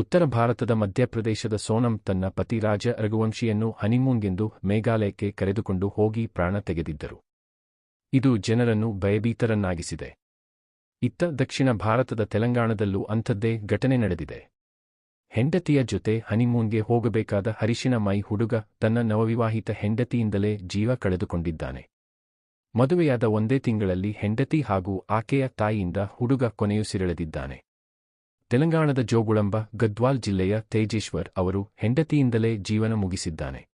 ಉತ್ತರ ಭಾರತದ ಮಧ್ಯಪ್ರದೇಶದ ಸೋನಂ ತನ್ನ ಪತಿ ರಾಜ ರಘುವಂಶಿಯನ್ನು ಹನಿಮೂನ್ಗೆಂದು ಮೇಘಾಲಯಕ್ಕೆ ಕರೆದುಕೊಂಡು ಹೋಗಿ ಪ್ರಾಣ ತೆಗೆದಿದ್ದರು. ಇದು ಜನರನ್ನು ಭಯಭೀತರನ್ನಾಗಿಸಿದೆ. ಇತ್ತ ದಕ್ಷಿಣ ಭಾರತದ ತೆಲಂಗಾಣದಲ್ಲೂ ಅಂಥದ್ದೇ ಘಟನೆ ನಡೆದಿದೆ. ಹೆಂಡತಿಯ ಜೊತೆ ಹನಿಮೂನ್ಗೆ ಹೋಗಬೇಕಾದ ಹರಿಶಿನ ಮೈ ಹುಡುಗ ತನ್ನ ನವವಿವಾಹಿತ ಹೆಂಡತಿಯಿಂದಲೇ ಜೀವ ಕಳೆದುಕೊಂಡಿದ್ದಾನೆ. ಮದುವೆಯಾದ ಒಂದೇ ತಿಂಗಳಲ್ಲಿ ಹೆಂಡತಿ ಹಾಗೂ ಆಕೆಯ ತಾಯಿಯಿಂದ ಹುಡುಗ ಕೊನೆಯುಸಿರೆಳೆದಿದ್ದಾನೆ. ತೆಲಂಗಾಣದ ಜೋಗುಳಂಬ ಗದ್ವಾಲ್ ಜಿಲ್ಲೆಯ ತೇಜೇಶ್ವರ್ ಅವರು ಹೆಂಡತಿಯಿಂದಲೇ ಜೀವನ ಮುಗಿಸಿದ್ದಾನೆ.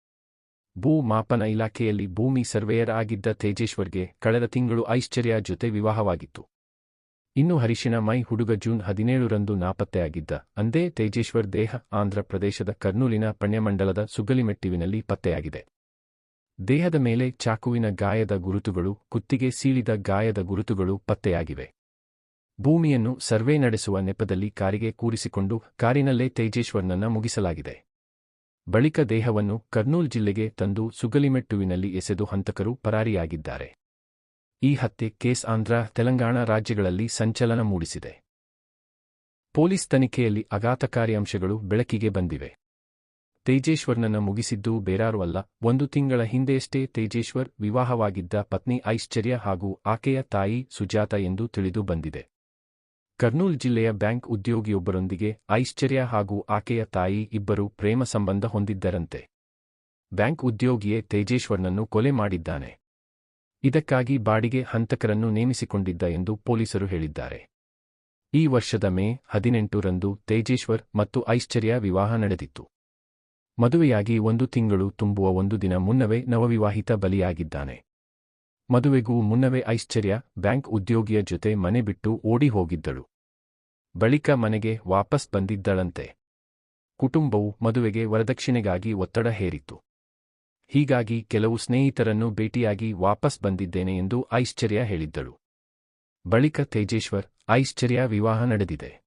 ಭೂ ಮಾಪನ ಇಲಾಖೆಯಲ್ಲಿ ಭೂಮಿ ಸರ್ವೇಯರ್ ಆಗಿದ್ದ ತೇಜೇಶ್ವರ್ಗೆ ಕಳೆದ ತಿಂಗಳು ಐಶ್ಚರ್ಯ ಜೊತೆ ವಿವಾಹವಾಗಿತ್ತು. ಇನ್ನು ಹರಿಶಿನ ಮೈ ಹುಡುಗ ಜೂನ್ ಹದಿನೇಳರಂದು ನಾಪತ್ತೆಯಾಗಿದ್ದ, ಅಂದೇ ತೇಜೇಶ್ವರ್ ದೇಹ ಆಂಧ್ರ ಪ್ರದೇಶದ ಕರ್ನೂಲಿನ ಪಣ್ಯಮಂಡಲದ ಸುಗಲಿಮೆಟ್ಟಿವಿನಲ್ಲಿ ಪತ್ತೆಯಾಗಿದೆ. ದೇಹದ ಮೇಲೆ ಚಾಕುವಿನ ಗಾಯದ ಗುರುತುಗಳು, ಕುತ್ತಿಗೆ ಸೀಳಿದ ಗಾಯದ ಗುರುತುಗಳು ಪತ್ತೆಯಾಗಿವೆ. ಭೂಮಿಯನ್ನು ಸರ್ವೆ ನಡೆಸುವ ನೆಪದಲ್ಲಿ ಕಾರಿಗೆ ಕೂರಿಸಿಕೊಂಡು ಕಾರಿನಲ್ಲೇ ತೇಜೇಶ್ವರ್ನನ್ನ ಮುಗಿಸಲಾಗಿದೆ. ಬಳಿಕ ದೇಹವನ್ನು ಕರ್ನೂಲ್ ಜಿಲ್ಲೆಗೆ ತಂದು ಸುಗಲಿಮೆಟ್ಟುವಿನಲ್ಲಿ ಎಸೆದು ಹಂತಕರು ಪರಾರಿಯಾಗಿದ್ದಾರೆ. ಈ ಹತ್ಯೆ ಕೇಸ್ ಆಂಧ್ರ, ತೆಲಂಗಾಣ ರಾಜ್ಯಗಳಲ್ಲಿ ಸಂಚಲನ ಮೂಡಿಸಿದೆ. ಪೊಲೀಸ್ ತನಿಖೆಯಲ್ಲಿ ಆಘಾತಕಾರಿ ಅಂಶಗಳು ಬೆಳಕಿಗೆ ಬಂದಿವೆ. ತೇಜೇಶ್ವರ್ನನ್ನ ಮುಗಿಸಿದ್ದು ಬೇರಾರು ಅಲ್ಲ, ಒಂದು ತಿಂಗಳ ಹಿಂದೆಯಷ್ಟೇ ತೇಜೇಶ್ವರ್ ವಿವಾಹವಾಗಿದ್ದ ಪತ್ನಿ ಐಶ್ವರ್ಯ ಹಾಗೂ ಆಕೆಯ ತಾಯಿ ಸುಜಾತ ಎಂದು ತಿಳಿದು ಬಂದಿದೆ. ಕರ್ನೂಲ್ ಜಿಲ್ಲೆಯ ಬ್ಯಾಂಕ್ ಉದ್ಯೋಗಿಯೊಬ್ಬರೊಂದಿಗೆ ಐಶ್ಚರ್ಯ ಹಾಗೂ ಆಕೆಯ ತಾಯಿ ಇಬ್ಬರು ಪ್ರೇಮ ಸಂಬಂಧ ಹೊಂದಿದ್ದರಂತೆ. ಬ್ಯಾಂಕ್ ಉದ್ಯೋಗಿಯೇ ತೇಜೇಶ್ವರ್ನನ್ನು ಕೊಲೆ ಮಾಡಿದ್ದಾನೆ. ಇದಕ್ಕಾಗಿ ಬಾಡಿಗೆ ಹಂತಕರನ್ನು ನೇಮಿಸಿಕೊಂಡಿದ್ದ ಎಂದು ಪೊಲೀಸರು ಹೇಳಿದ್ದಾರೆ. ಈ ವರ್ಷದ ಮೇ ಹದಿನೆಂಟರಂದು ತೇಜೇಶ್ವರ್ ಮತ್ತು ಐಶ್ಚರ್ಯ ವಿವಾಹ ನಡೆದಿತ್ತು. ಮದುವೆಯಾಗಿ ಒಂದು ತಿಂಗಳು ತುಂಬುವ ಒಂದು ದಿನ ಮುನ್ನವೇ ನವವಿವಾಹಿತ ಬಲಿಯಾಗಿದ್ದಾನೆ. ಮದುವೆಗೂ ಮುನ್ನವೇ ಐಶ್ಚರ್ಯ ಬ್ಯಾಂಕ್ ಉದ್ಯೋಗಿಯ ಜೊತೆ ಮನೆ ಬಿಟ್ಟು ಓಡಿ ಹೋಗಿದ್ದಳು. ಬಳಿಕ ಮನೆಗೆ ವಾಪಸ್ ಬಂದಿದ್ದಳಂತೆ. ಕುಟುಂಬವು ಮದುವೆಗೆ ವರದಕ್ಷಿಣೆಗಾಗಿ ಒತ್ತಡ ಹೇರಿತು ಹೀಗಾಗಿ ಕೆಲವು ಸ್ನೇಹಿತರನ್ನು ಭೇಟಿಯಾಗಿ ವಾಪಸ್ ಬಂದಿದ್ದೇನೆ ಎಂದು ಐಶ್ಚರ್ಯ ಹೇಳಿದ್ದಳು. ಬಳಿಕ ತೇಜೇಶ್ವರ್ ಐಶ್ಚರ್ಯ ವಿವಾಹ ನಡೆದಿದೆ.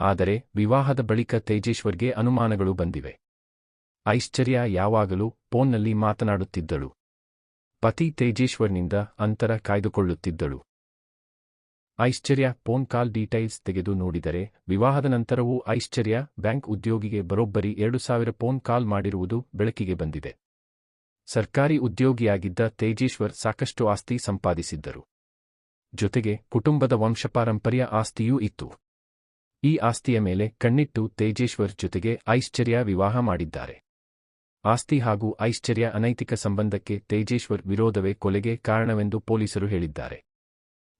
ಆದರೆ ವಿವಾಹದ ಬಳಿಕ ತೇಜೇಶ್ವರ್ಗೆ ಅನುಮಾನಗಳು ಬಂದಿವೆ. ಐಶ್ಚರ್ಯ ಯಾವಾಗಲೂ ಫೋನ್ನಲ್ಲಿ ಮಾತನಾಡುತ್ತಿದ್ದಳು. ಪತಿ ತೇಜೇಶ್ವರ್ನಿಂದ ಅಂತರ ಕಾಯ್ದುಕೊಳ್ಳುತ್ತಿದ್ದಳು. ಐಶ್ಚರ್ಯ ಫೋನ್ ಕಾಲ್ ಡೀಟೈಲ್ಸ್ ತೆಗೆದು ನೋಡಿದರೆ, ವಿವಾಹದ ನಂತರವೂ ಐಶ್ಚರ್ಯ ಬ್ಯಾಂಕ್ ಉದ್ಯೋಗಿಗೆ ಬರೋಬ್ಬರಿ ಎರಡು ಸಾವಿರ ಫೋನ್ ಕಾಲ್ ಮಾಡಿರುವುದು ಬೆಳಕಿಗೆ ಬಂದಿದೆ. ಸರ್ಕಾರಿ ಉದ್ಯೋಗಿಯಾಗಿದ್ದ ತೇಜೇಶ್ವರ್ ಸಾಕಷ್ಟು ಆಸ್ತಿ ಸಂಪಾದಿಸಿದ್ದರು. ಜೊತೆಗೆ ಕುಟುಂಬದ ವಂಶಪಾರಂಪರ್ಯ ಆಸ್ತಿಯೂ ಇತ್ತು. ಈ ಆಸ್ತಿಯ ಮೇಲೆ ಕಣ್ಣಿಟ್ಟು ತೇಜೇಶ್ವರ್ ಜೊತೆಗೆ ಐಶ್ಚರ್ಯ ವಿವಾಹ ಮಾಡಿದ್ದಾರೆ. ಆಸ್ತಿ ಹಾಗೂ ಐಶ್ಚರ್ಯ ಅನೈತಿಕ ಸಂಬಂಧಕ್ಕೆ ತೇಜೇಶ್ವರ್ ವಿರೋಧವೇ ಕೊಲೆಗೆ ಕಾರಣವೆಂದು ಪೊಲೀಸರು ಹೇಳಿದ್ದಾರೆ.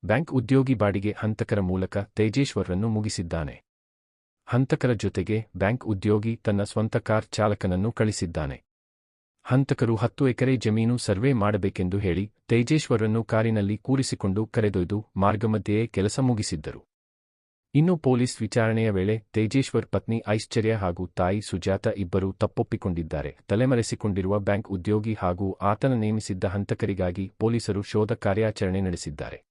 ಬ್ಯಾಂಕ್ ಉದ್ಯೋಗಿ ಬಾಡಿಗೆ ಹಂತಕರ ಮೂಲಕ ತೇಜೇಶ್ವರ್ರನ್ನು ಮುಗಿಸಿದ್ದಾನೆ. ಹಂತಕರ ಜೊತೆಗೆ ಬ್ಯಾಂಕ್ ಉದ್ಯೋಗಿ ತನ್ನ ಸ್ವಂತ ಕಾರ್ ಚಾಲಕನನ್ನು ಕಳಿಸಿದ್ದಾನೆ. ಹಂತಕರು ಹತ್ತು ಎಕರೆ ಜಮೀನು ಸರ್ವೆ ಮಾಡಬೇಕೆಂದು ಹೇಳಿ ತೇಜೇಶ್ವರನ್ನು ಕಾರಿನಲ್ಲಿ ಕೂರಿಸಿಕೊಂಡು ಕರೆದೊಯ್ದು ಮಾರ್ಗಮಧ್ಯೆಯೇ ಕೆಲಸ ಮುಗಿಸಿದ್ದರು. ಇನ್ನು ಪೊಲೀಸ್ ವಿಚಾರಣೆಯ ವೇಳೆ ತೇಜೇಶ್ವರ್ ಪತ್ನಿ ಐಶ್ವರ್ಯ ಹಾಗೂ ತಾಯಿ ಸುಜಾತ ಇಬ್ಬರು ತಪ್ಪೊಪ್ಪಿಕೊಂಡಿದ್ದಾರೆ. ತಲೆಮರೆಸಿಕೊಂಡಿರುವ ಬ್ಯಾಂಕ್ ಉದ್ಯೋಗಿ ಹಾಗೂ ಆತನ ನೇಮಿಸಿದ್ದ ಹಂತಕರಿಗಾಗಿ ಪೊಲೀಸರು ಶೋಧ ಕಾರ್ಯಾಚರಣೆ ನಡೆಸಿದ್ದಾರೆ.